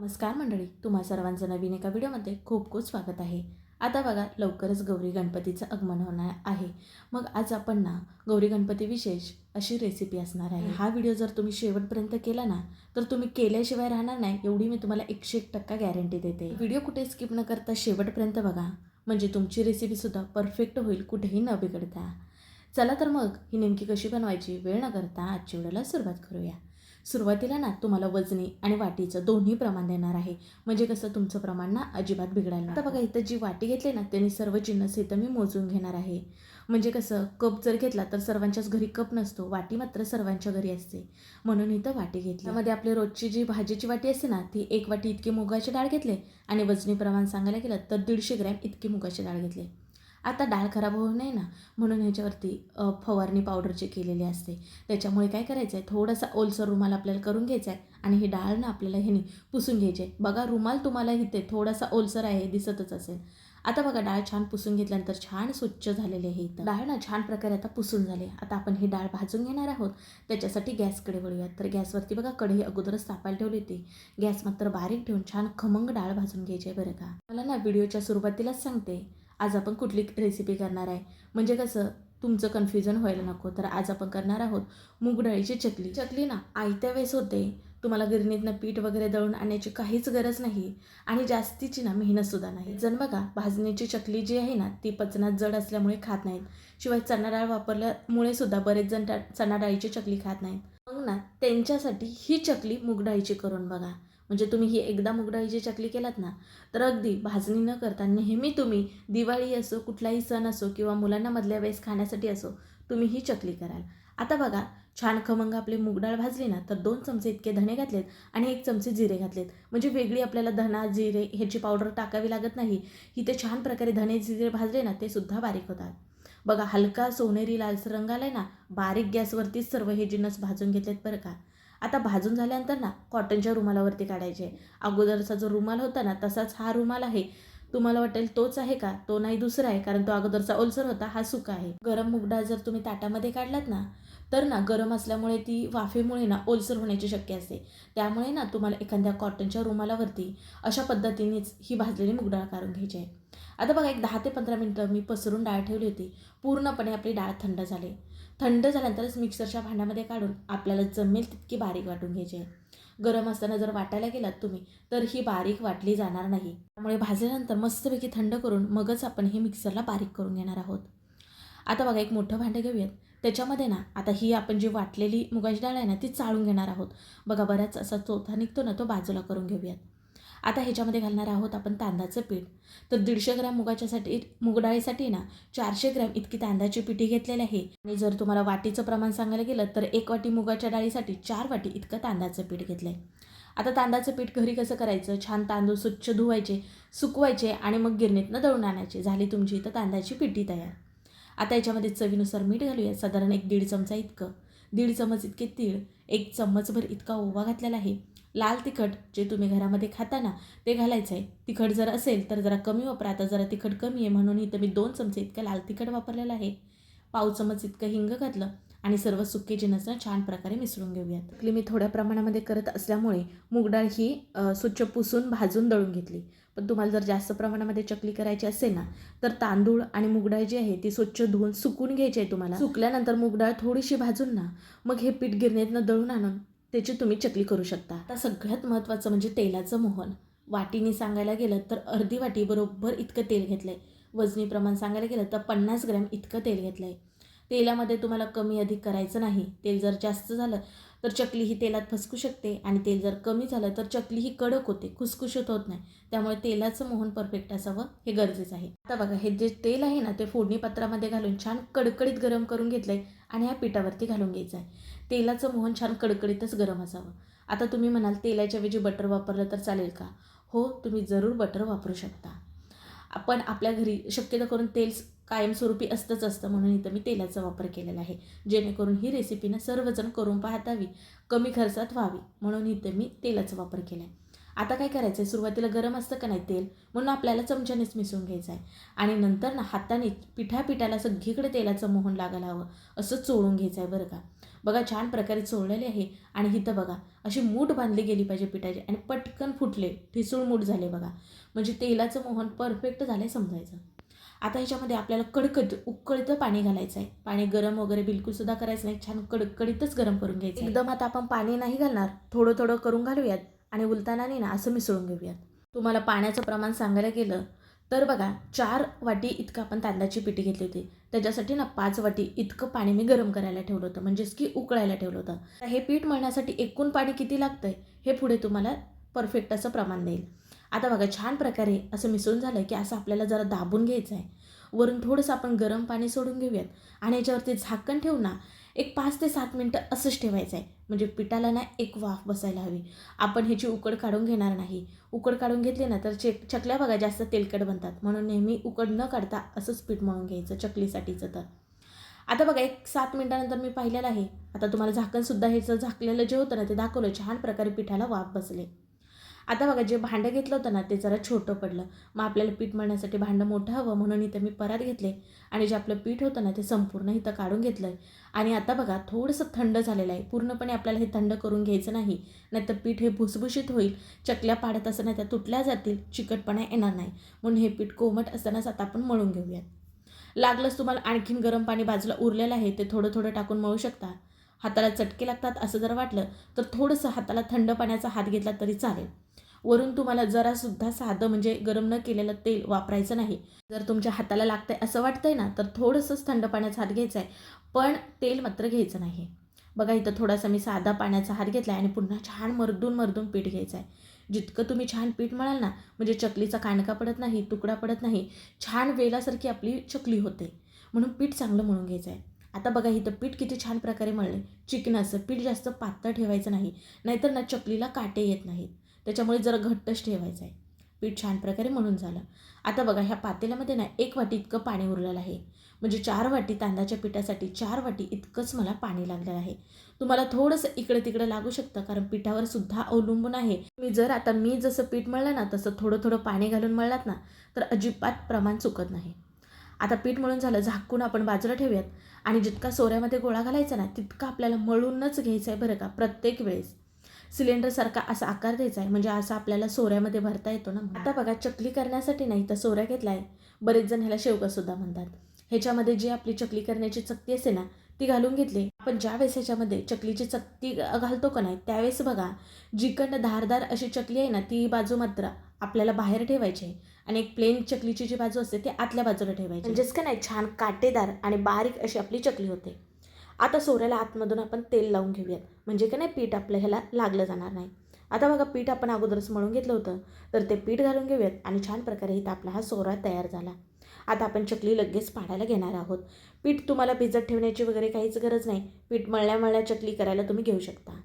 नमस्कार मंडळी तुम्हा सर्वांचं नवीन एका व्हिडिओमध्ये खूप खूप स्वागत आहे. आता बघा लवकरच गौरी गणपतीचं आगमन होणार आहे. मग आज आपण ना गौरी गणपती विशेष अशी रेसिपी असणार आहे. हा. व्हिडिओ जर तुम्ही शेवटपर्यंत केला ना तर तुम्ही केल्याशिवाय राहणार नाही एवढी मी तुम्हाला एकशे एक टक्का गॅरंटी देते. व्हिडिओ कुठे स्किप न करता शेवटपर्यंत बघा. म्हणजे तुमची रेसिपीसुद्धा परफेक्ट होईल कुठेही न बिघडता. चला तर मग ही नेमकी कशी बनवायची वेळ न करता आजच्या व्हिडिओला सुरुवात करूया. सुरुवातीला ना तुम्हाला वजनी आणि वाटीचं दोन्ही प्रमाण देणार आहे. म्हणजे कसं तुमचं प्रमाण ना अजिबात बिघडायला आता बघा इथं जी वाटी घेतली ना त्यांनी सर्व जिन्नस इथं मी मोजून घेणार आहे. म्हणजे कसं कप जर घेतला तर सर्वांच्याच घरी कप नसतो. वाटी मात्र सर्वांच्या घरी असते. म्हणून इथं वाटी घेतली. त्यामध्ये आपली रोजची जी भाजीची वाटी असते ना ती एक वाटी इतकी मुगाची डाळ घेतले आणि वजनी प्रमाण सांगायला गेलं तर दीडशे ग्रॅम इतकी मुगाची डाळ घेतली. आता डाळ खराब होऊ नये ना. म्हणून ह्याच्यावरती फवारणी पावडर केलेली असते त्याच्यामुळे काय करायचं आहे थोडासा ओलसर रुमाल आपल्याला करून घ्यायचा आहे आणि ही डाळ ना आपल्याला ह्याने पुसून घ्यायची आहे बघा रुमाल तुम्हाला इथे थोडासा ओलसर आहे हे दिसतच असेल. आता बघा डाळ छान पुसून घेतल्यानंतर छान स्वच्छ झालेली आहे इथं. डाळ ना छान प्रकारे आता पुसून झाले आता आपण ही डाळ भाजून घेणार आहोत. त्याच्यासाठी गॅसकडे वळूयात. तर गॅसवरती बघा कढई अगोदरच तापायला ठेवली होती. गॅस मात्र बारीक ठेवून छान खमंग डाळ भाजून घ्यायची आहे बरं का. मला ना व्हिडिओच्या सुरुवातीलाच सांगते आज आपण कुठली रेसिपी करणार आहे? म्हणजे कसं तुमचं कन्फ्युजन व्हायला नको. तर आज आपण करणार आहोत मूग डाळीची चकली. चकली ना आयत्या वेळेस होते. तुम्हाला गिरणीतनं पीठ वगैरे दळून आणण्याची काहीच गरज नाही. आणि जास्तीची ना मेहनतसुद्धा नाही. जण बघा भाजणीची चकली जी आहे ना ती पचनात जड असल्यामुळे खात नाहीत. शिवाय चणा डाळ वापरल्यामुळे सुद्धा बरेच जण चणा डाळीची चकली खात नाहीत. मग ना त्यांच्यासाठी ही चकली मूग डाळीची करून बघा. म्हणजे तुम्ही ही एकदा मुगडाळीची चकली केलात ना तर अगदी भाजणी न करता नेहमी तुम्ही दिवाळी असो कुठलाही सण असो किंवा मुलांना मधल्या वेळेस खाण्यासाठी असो तुम्ही ही चकली कराल. आता बघा छान खमंग आपली मुगडाळ भाजली ना तर दोन चमचे इतके धणे घातलेत आणि एक चमचे जिरे घातलेत. म्हणजे वेगळी आपल्याला धना जिरे ह्याची पावडर टाकावी लागत नाही. इथे छान प्रकारे धणे जिरे भाजले ना ते सुद्धा बारीक होतात. बघा हलका सोनेरी लालसर रंग आलाय ना बारीक गॅसवरतीच सर्व हे जिन्नस भाजून घेतलेत बरं का. आता भाजून झाल्यानंतर ना कॉटनच्या रुमालावरती काढायचे. अगोदरचा जो रुमाल होता ना तसाच हा रुमाल आहे. तुम्हाला वाटेल तोच आहे का? तो नाही दुसरा आहे कारण तो अगोदरचा ओलसर होता हा सुका आहे. गरम मूग डाळ जर तुम्ही ताटामध्ये काढलात ना तर ना गरम असल्यामुळे ती वाफेमुळे ना ओलसर होण्याची शक्य असते. त्यामुळे ना तुम्हाला एखाद्या कॉटनच्या रुमालावरती अशा पद्धतीनेच ही भाजलेली मुगडाळ काढून घ्यायची आहे. आता बघा एक दहा ते पंधरा मिनटं मी पसरून डाळ ठेवली होती. पूर्णपणे आपली डाळ थंड झाली. थंड झाल्यानंतरच मिक्सरच्या भांड्यामध्ये काढून आपल्याला जमेल तितकी बारीक वाटून घ्यायची आहे. गरम असताना जर वाटायला गेलात तुम्ही तर ही बारीक वाटली जाणार नाही. त्यामुळे भाजल्यानंतर मस्तपैकी थंड करून मगच आपण हे मिक्सरला बारीक करून घेणार आहोत. आता बघा एक मोठं भांडं घेऊयात. त्याच्यामध्ये ना आता ही आपण जी वाटलेली मुगाची डाळ आहे ना ती चाळून घेणार आहोत. बघा बऱ्याच असा चोथा निघतो ना तो बाजूला करून घेऊयात. आता ह्याच्यामध्ये घालणार आहोत आपण तांदळाचं पीठ. तर दीडशे ग्रॅम मुगाच्यासाठी मूग डाळीसाठी ना चारशे ग्रॅम इतकी तांदळाची पिठी घेतलेली आहे. आणि जर तुम्हाला वाटीचं प्रमाण सांगायला गेलं तर एक वाटी मुगाच्या डाळीसाठी चार वाटी इतकं तांदळाचं पीठ घेतलं आहे आता तांदळाचं पीठ घरी कसं करायचं? छान तांदूळ स्वच्छ धुवायचे सुकवायचे आणि मग गिरणीतनं दळून आणायचे. झाली तुमची इथं तांदळाची पिठी तयार. आता याच्यामध्ये चवीनुसार मीठ घालूया. साधारण एक दीड चमचा इतकं. दीड चमच इतके तीळ एक चम्मचभर इतका ओवा घातलेला आहे. लाल तिखट जे तुम्ही घरामध्ये खाता ना ते घालायचं आहे. तिखट जर असेल तर जरा कमी वापरा. आता जरा तिखट कमी आहे म्हणून इथं मी दोन चमचे इतकं लाल तिखट वापरलेलं आहे. पाव चमच इतकं हिंग घातलं आणि सर्व सुके जिनसं छान प्रकारे मिसळून घेऊयात. चकली मी थोड्या प्रमाणामध्ये करत असल्यामुळे मूगडाळ ही स्वच्छ पुसून भाजून दळून घेतली. पण तुम्हाला जर जास्त प्रमाणामध्ये चकली करायची असेल ना तर तांदूळ आणि मूगडाळ जी आहे ती स्वच्छ धुवून सुकून घ्यायची आहे तुम्हाला. सुकल्यानंतर मूगडाळ थोडीशी भाजून ना मग हे पीठ गिरणीतनं दळून आणून त्याची तुम्ही चकली करू शकता. आता सगळ्यात महत्त्वाचं म्हणजे तेलाचं मोहन. वाटीने सांगायला गेलं तर अर्धी वाटी बरोबर इतकं तेल घेतलं आहे वजनी प्रमाण सांगायला गेलं तर पन्नास ग्रॅम इतकं तेल घेतलं आहे तेलामध्ये तुम्हाला कमी अधिक करायचं नाही. तेल जर जास्त झालं तर चकली ही तेलात फसकू शकते आणि तेल जर कमी झालं तर चकली ही कडक होते खुसखुशीत होत नाही. त्यामुळे तेलाचं मोहन परफेक्ट असावं हे गरजेचं आहे. आता बघा हे जे तेल आहे ना ते फोडणी पात्रामध्ये घालून छान कडकडीत गरम करून घेतलं आहे आणि ह्या पिठावरती घालून घ्यायचं आहे तेलाचं मोहन छान कडकडीतच गरम असावं. आता तुम्ही म्हणाल तेलाच्या ऐवजी बटर वापरलं तर चालेल का? हो तुम्ही जरूर बटर वापरू शकता. आपण आपल्या घरी शक्यतो करून तेल कायमस्वरूपी असतंच असतं म्हणून इथं मी तेलाचा वापर केलेला आहे. जेणेकरून ही रेसिपीनं सर्वजण करून पाहतावी कमी खर्चात व्हावी म्हणून इथं मी तेलाचा वापर केला आहे आता काय करायचं आहे सुरुवातीला गरम असतं का नाही तेल? म्हणून आपल्याला चमच्यानेच मिसळून घ्यायचं आहे आणि नंतर ना हाताने पिठा पिठाला सगळीकडे तेलाचं मोहन लागायला हवं. असं चोळून घ्यायचं आहे बरं का. बघा छान प्रकारे चोळलेले आहे. आणि इथं बघा अशी मूठ बांधली गेली पाहिजे पिठाची आणि पटकन फुटले. ठिसूळ मूठ झाले बघा. म्हणजे तेलाचं मोहन परफेक्ट झालं समजायचं. आता ह्याच्यामध्ये आपल्याला कडकड उकळतं पाणी घालायचं आहे पाणी गरम वगैरे बिलकुलसुद्धा करायचं नाही. छान कडकडीतच गरम करून घ्यायचं एकदम आता आपण पाणी नाही घालणार. थोडं थोडं करून घालूयात. आणि उलताना नाही ना असं मिसळून घेऊयात. तुम्हाला पाण्याचं प्रमाण सांगायला गेलं तर बघा चार वाटी इतकं आपण तांदळाची पिठी घेतली होती. त्याच्यासाठी ना पाच वाटी इतकं पाणी मी गरम करायला ठेवलं होतं म्हणजेच की उकळायला ठेवलं होतं. तर हे पीठ मळण्यासाठी एकूण पाणी किती लागतं आहे हे पुढे तुम्हाला परफेक्ट असं प्रमाण देईल. आता बघा छान प्रकारे असं मिसळून झालं की असं आपल्याला जरा दाबून घ्यायचं आहे वरून थोडंसं आपण गरम पाणी सोडून घेऊयात. आणि याच्यावरती झाकण ठेवून ना एक पाच ते सात मिनटं असंच ठेवायचं आहे. म्हणजे पिठाला ना एक वाफ बसायला हवी. आपण ह्याची उकड काढून घेणार नाही. उकड काढून घेतली ना तर चेक चकल्या बघा जास्त तेलकट बनतात. म्हणून नेहमी उकड न काढता असंच पीठ मळून घ्यायचं चकलीसाठीचं तर. आता बघा एक सात मिनटानंतर मी पाहिलेलं आहे. आता तुम्हाला झाकणसुद्धा ह्याचं झाकलेलं जे होतं ना ते दाखवलं. छान प्रकारे पिठाला वाफ बसले. आता बघा जे भांडं घेतलं होतं ना ते जरा छोटं पडलं. मग आपल्याला पीठ मळण्यासाठी भांडं मोठं हवं म्हणून इथं मी परात घेतले. आणि जे आपलं पीठ होतं ना ते संपूर्ण इथं काढून घेतलं आहे आणि आता बघा थोडंसं थंड झालेलं आहे. पूर्णपणे आपल्याला हे थंड करून घ्यायचं नाही. नाहीतर पीठ हे भुसभुशीत होईल. चकल्या पाडत असताना त्या तुटल्या जातील. चिकटपणा येणार नाही. म्हणून हे पीठ कोमट असतानाच आता आपण मळून घेऊयात. लागलंच तुम्हाला आणखीन गरम पाणी बाजूला उरलेलं आहे ते थोडं थोडं टाकून मळू शकता. हाताला चटके लागतात असं जर वाटलं तर थोडंसं हाताला थंड पाण्याचा हात घेतला तरी चालेल. वरून तुम्हाला जरासुद्धा साधं म्हणजे गरम न केलेलं तेल वापरायचं नाही. जर तुमच्या हाताला लागतंय असं वाटतंय ना तर थोडंसंच थंड पाण्याचा हात घ्यायचा आहे पण तेल मात्र घ्यायचं नाही. बघा इथं थोडासा मी साधा पाण्याचा हात घेतला आहे आणि पुन्हा छान मर्दून मर्दून पीठ घ्यायचं आहे जितकं तुम्ही छान पीठ म्हणाल ना म्हणजे चकलीचा कांडका पडत नाही तुकडा पडत नाही छान वेलासारखी आपली चकली होते. म्हणून पीठ चांगलं मळून घ्यायचं आहे आता बघा इथं पीठ किती छान प्रकारे मळलं चिकनाचं पीठ जास्त पातळ ठेवायचं नाही. नाहीतर ना चकलीला काटे येत नाहीत. त्याच्यामुळे जरा घट्टच ठेवायचं आहे. पीठ छान प्रकारे म्हणून झालं. आता बघा ह्या पातेल्यामध्ये ना एक वाटी इतकं पाणी उरलेलं आहे. म्हणजे चार वाटी तांदळाच्या पिठासाठी चार वाटी इतकंच मला पाणी लागलेलं आहे. तुम्हाला थोडंसं इकडे तिकडे लागू शकतं कारण पिठावर सुद्धा अवलंबून आहे. मी जर आता मी जसं पीठ मळलं ना तसं थोडं थोडं पाणी घालून मळलात ना तर अजिबात प्रमाण चुकत नाही. आता पीठ मळून झालं झाकून आपण बाजूला ठेवूयात. आणि जितका सोऱ्यामध्ये गोळा घालायचा ना तितका आपल्याला मळूनच घ्यायचं आहे बरं का प्रत्येक वेळेस. सिलेंडरसारखा असा आकार द्यायचा आहे. म्हणजे असा आपल्याला सोऱ्यामध्ये भरता येतो ना. आता बघा चकली करण्यासाठी नाही तर सोऱ्या घेतला आहे. बरेच जण ह्याला शेवगासुद्धा म्हणतात. ह्याच्यामध्ये जी आपली चकली करण्याची चकती असते ना ती घालून घेतली. आपण ज्या वेळेस ह्याच्यामध्ये चकलीची चकती घालतो का नाही त्यावेळेस बघा जिकडनं धारदार अशी चकली आहे ना ती बाजू मात्र आपल्याला बाहेर ठेवायची आहे. आणि एक प्लेन चकलीची जी बाजू असते ती आतल्या बाजूला ठेवायची म्हणजेच का नाही छान काटेदार आणि बारीक अशी आपली चकली होते. आता सोऱ्याला आतमधून आपण तेल लावून घेऊयात. म्हणजे का नाही पीठ आपलं ह्याला लागलं जाणार नाही. आता बघा पीठ आपण अगोदरच मळून घेतलं होतं. तर ते पीठ घालून घेऊयात आणि छान प्रकारे इथं आपला हा सोरा तयार झाला. आता आपण चकली लगेच पाडायला घेणार आहोत. पीठ तुम्हाला भिजत ठेवण्याची वगैरे काहीच गरज नाही. पीठ मळल्या मळल्या चकली करायला तुम्ही घेऊ शकता.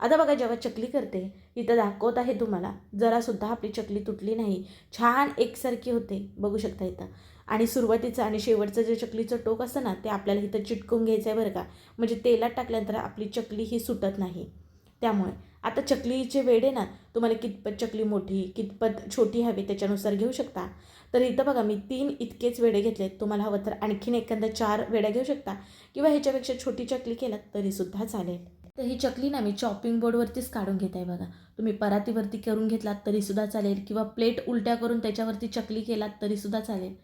आता बघा जेव्हा चकली करते इथं दाखवत आहे तुम्हाला जरासुद्धा आपली चकली तुटली नाही. छान एकसारखी होते. बघू शकता इथं. आणि सुरुवातीचं आणि शेवटचं जे चकलीचं टोक असतं ना ते आपल्याला इथं चिटकून घ्यायचं आहे बरं का. म्हणजे तेलात टाकल्यानंतर आपली चकली ही सुटत नाही. त्यामुळे आता चकलीचे वेडे ना तुम्हाला कितपत चकली मोठी कितपत छोटी हवी त्याच्यानुसार घेऊ शकता. तर इथं बघा मी तीन इतकेच वेडे घेतलेत. तुम्हाला हवं तर आणखीन एखादा चार वेड्या घेऊ शकता. किंवा ह्याच्यापेक्षा छोटी चकली केलात तरीसुद्धा चालेल. तर ही चकली ना मी चॉपिंग बोर्डवरतीच काढून घेत आहे बघा. तुम्ही परातीवरती करून घेतलात तरीसुद्धा चालेल. किंवा प्लेट उलट्या करून त्याच्यावरती चकली केलात तरीसुद्धा चालेल.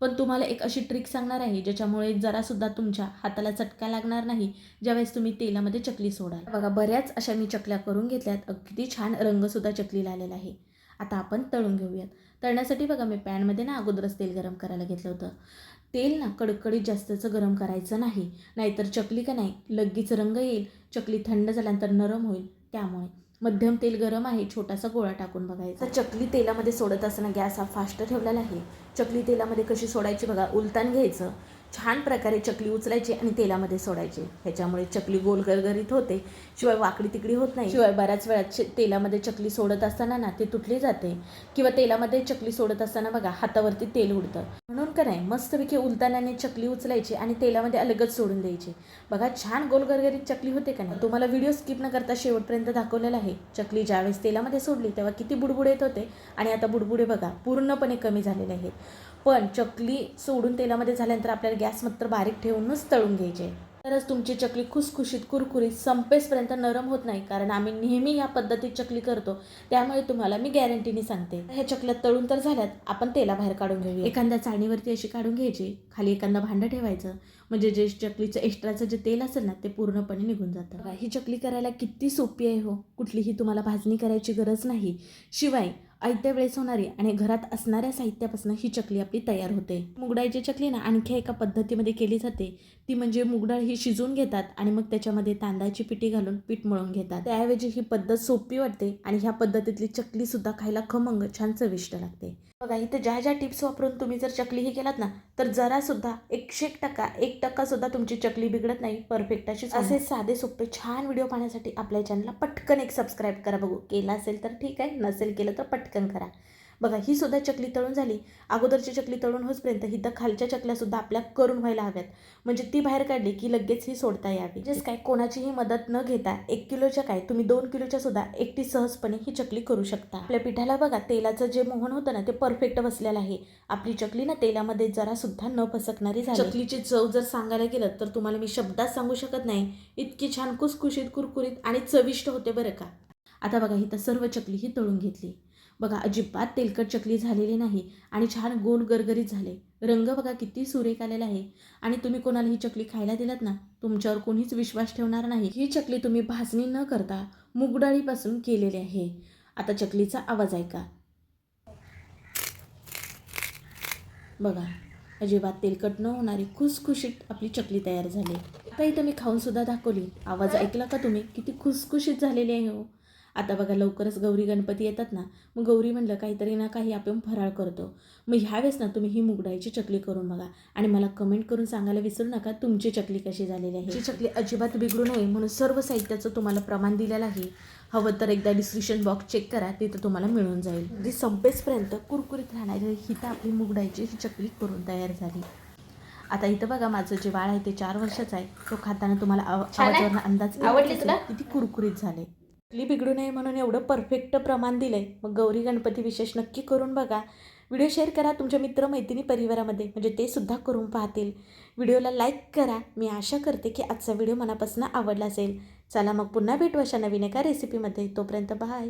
पण तुम्हाला एक अशी ट्रिक सांगणार आहे ज्याच्यामुळे जरासुद्धा तुमच्या हाताला चटका लागणार नाही ज्यावेळेस तुम्ही तेलामध्ये चकली सोडाल. बघा बऱ्याच अशा मी चकल्या करून घेतल्यात. अगदी छान रंगसुद्धा चकलीला आलेला आहे. आता आपण तळून घेऊयात. तळण्यासाठी बघा मी पॅनमध्ये ना अगोदरच तेल गरम करायला घेतलं होतं. तेल ना कडकडीत जास्तचं गरम करायचं नाही. नाहीतर चकली का नाही लगेच रंग येईल चकली थंड झाल्यानंतर नरम होईल. त्यामुळे मध्यम तेल गरम आहे छोटासा गोळा टाकून बघायचा. चकली तेलामध्ये सोडत असताना गॅस हा फास्ट ठेवलेला आहे. चकली तेलामध्ये कशी सोडायची बघा उलतान घ्यायचं. छान प्रकारे चकली उचलायची आणि तेलामध्ये सोडायची. ह्याच्यामुळे चकली गोल गरगरीत होते. शिवाय वाकडी तिकडी होत नाही. शिवाय बऱ्याच वेळा तेलामध्ये चकली सोडत असताना ना ती तुटली जाते. किंवा तेलामध्ये चकली सोडत असताना बघा हातावरती तेल उडतं. म्हणून का नाही मस्तपैकी उलतानाने चकली उचलायची आणि तेलामध्ये अलगच सोडून द्यायची. बघा छान गोल गरगरीत चकली होते का नाही? तुम्हाला व्हिडिओ स्किप न करता शेवटपर्यंत दाखवलेला आहे. चकली ज्यावेळेस तेलामध्ये सोडली तेव्हा किती बुडबुड येत होते. आणि आता बुडबुडे बघा पूर्णपणे कमी झालेले आहेत. पण चकली सोडून तेलामध्ये झाल्यानंतर आपल्याला गॅस मात्र बारीक ठेवूनच तळून घ्यायचे. तरच तुमची चकली खुसखुशीत कुरकुरीत संपेसपर्यंत नरम होत नाही कारण आम्ही नेहमी या पद्धतीत चकली करतो. त्यामुळे तुम्हाला मी गॅरंटीने सांगते. ह्या चकल्या तळून तर झाल्यात आपण तेला बाहेर काढून घेऊया. एखाद्या चाळणीवरती अशी काढून घ्यायची खाली एखादं भांडं ठेवायचं म्हणजे जे चकलीचं एक्स्ट्राचं जे तेल असेल ना ते पूर्णपणे निघून जातं. ही चकली करायला किती सोपी आहे हो. कुठलीही तुम्हाला भाजणी करायची गरज नाही. शिवाय आयत्या वेळेस होणारी आणि घरात असणाऱ्या साहित्यापासून ही चकली आपली तयार होते. मुगडाळीची चकली ना आणखी एका पद्धतीमध्ये केली जाते. ती म्हणजे मुगडाळ ही शिजवून घेतात आणि मग त्याच्यामध्ये तांदळाची पिठी घालून पीठ मळून घेतात. त्याऐवजी ही पद्धत सोपी वाटते आणि ह्या पद्धतीतली चकली सुद्धा खायला खमंग छान चविष्ट लागते. बघा इथं ज्या ज्या टिप्स वापरून तुम्ही जर चकली ही केलात ना तर जरा सुद्धा एकशे एक टक्का एक टक्का सुद्धा तुमची चकली बिघडत नाही. परफेक्ट अशी असे साधे सोपे छान व्हिडिओ पाहण्यासाठी आपल्या चॅनलला पटकन एक सबस्क्राईब करा बघू. केला असेल तर ठीक आहे नसेल केलं तर पटकन करा. बघा ही सुद्धा चकली तळून झाली. अगोदरची चकली तळून होईपर्यंत ही तर खालच्या चकल्या सुद्धा आपल्या करून व्हायला हव्यात. म्हणजे ती बाहेर काढली की लगेच ही सोडता यावी. म्हणजेच काय कोणाचीही मदत न घेता एक किलोच्या काय तुम्ही दोन किलोच्या सुद्धा एकटी सहजपणे ही चकली करू शकता. आपल्या पिठाला बघा तेलाचं जे मोहन होतं ना ते परफेक्ट बसलेलं आहे. आपली चकली ना तेलामध्ये जरा सुद्धा न फसकणारी झाली. चकलीची चव जर सांगायला गेलं तर तुम्हाला मी शब्दात सांगू शकत नाही. इतकी छान कुसकुशीत कुरकुरीत आणि चविष्ट होते बरं का. आता बघा ही तर सर्व चकली ही तळून घेतली. बघा अजिबात तेलकट चकली झालेली नाही आणि छान गोल गरगरीत झाले. रंग बघा किती सुरेख आलेला आहे. आणि तुम्ही कोणाला ही चकली खायला दिलात ना तुमच्यावर कोणीच विश्वास ठेवणार नाही. ही चकली तुम्ही भाजणी न करता मुगडाळीपासून केलेली आहे. आता चकलीचा आवाज ऐका. बघा अजिबात तेलकट न होणारी खुसखुशीत आपली चकली तयार झाली. आता इथं मी खाऊन सुद्धा दाखवली. आवाज ऐकला का तुम्ही? किती खुसखुशीत झालेली आहे हो. आता बघा लवकरच गौरी गणपती येतात ना मग गौरी म्हणलं काहीतरी ना काही आपण फराळ करतो. मग ह्यावेळेस ना तुम्ही ही मुगडाळीची चकली करून बघा आणि मला कमेंट करून सांगायला विसरू नका तुमची चकली कशी झालेली आहे. ही चकली अजिबात बिघडू नये म्हणून सर्व साहित्याचं तुम्हाला प्रमाण दिलेलं आहे. हवं तर एकदा डिस्क्रिप्शन बॉक्स चेक करा तिथं तुम्हाला मिळून जाईल. जी संपेसपर्यंत कुरकुरीत राहणारी ही तर आपली मुगडाळीची ही चकली करून तयार झाली. आता इथं बघा माझं जे बाळ आहे ते चार वर्षाचं आहे. तो खाताना तुम्हाला आव- छान आहे? आवाजावरनं अंदाज आवडली? किती कुरकुरीत झाले. चकली बिघडू नये म्हणून एवढं परफेक्ट प्रमाण दिलं आहे मग गौरी गणपती विशेष नक्की करून बघा. व्हिडिओ शेअर करा तुमच्या मित्रमैत्रिणी परिवारामध्ये. म्हणजे ते सुद्धा करून पाहतील. व्हिडिओला लाईक करा. मी आशा करते की आजचा व्हिडिओ मनापासून आवडला असेल. चला मग पुन्हा भेटू अशा नवीन एका रेसिपीमध्ये तोपर्यंत बाय